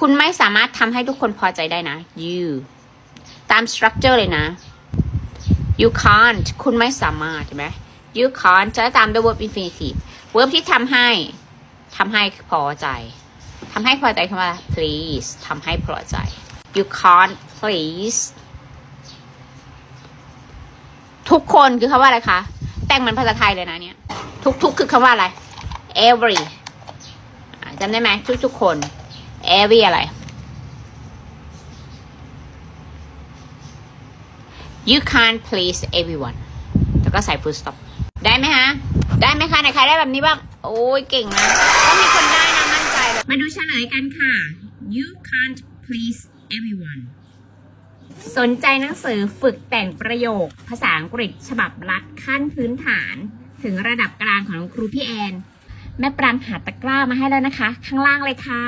คุณไม่สามารถทำให้ทุกคนพอใจได้นะ you ตาม structure เลยนะ you can't คุณไม่สามารถใช่ไหม you can't จะตามด้วย verb infinitive verb ที่ทำให้ทำให้พอใจทำให้พอใจคำว่า please ทำให้พอใจ you can't please ทุกคนคือคำว่าอะไรคะ แต่งมือนภาษาไทยเลยนะเนี่ย ทุกๆคือคำว่าอะไร every จำได้ไหมทุกๆคน every อะไร you can't please everyone แล้วก็ใส่ full stop ได้ไหมฮะ ได้ไหมคะไหนใครได้แบบนี้บ้าง โอ้ยเก่งนะต้องมีคนได้นะมั่นใจเลยมาดูเฉลยกันค่ะ you can't please everyone สนใจหนังสือฝึกแต่งประโยค ภาษาอังกฤษฉบับรัดขั้นพื้นฐาน ถึงระดับกลางของครูพี่แอน แม่ปรางหาตะกร้ามาให้แล้วนะคะ ข้างล่างเลยค่ะ